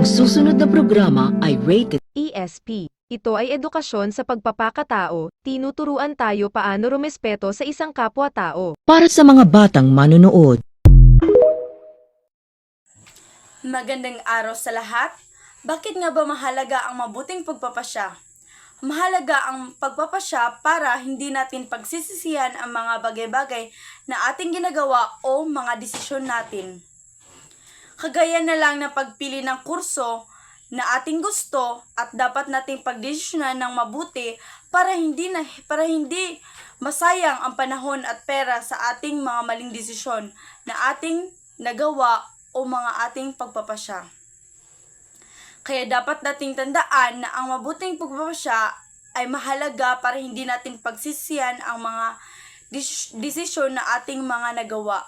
Ang susunod na programa ay rated ESP. Ito ay edukasyon sa pagpapakatao, tinuturuan tayo paano rumespeto sa isang kapwa-tao. para sa mga batang manonood. Magandang araw sa lahat. Bakit nga ba mahalaga ang mabuting pagpapasya? Mahalaga ang pagpapasya para hindi natin pagsisisihan ang mga bagay-bagay na ating ginagawa o mga desisyon natin. Kagaya na lang na pagpili ng kurso na ating gusto at dapat nating pagdesisyonan ng mabuti para hindi na para hindi masayang ang panahon at pera sa ating mga maling desisyon na ating nagawa o mga ating pagpapasya. Kaya dapat nating tandaan na ang mabuting pagpapasya ay mahalaga para hindi natin pagsisiyan ang mga desisyon na ating mga nagawa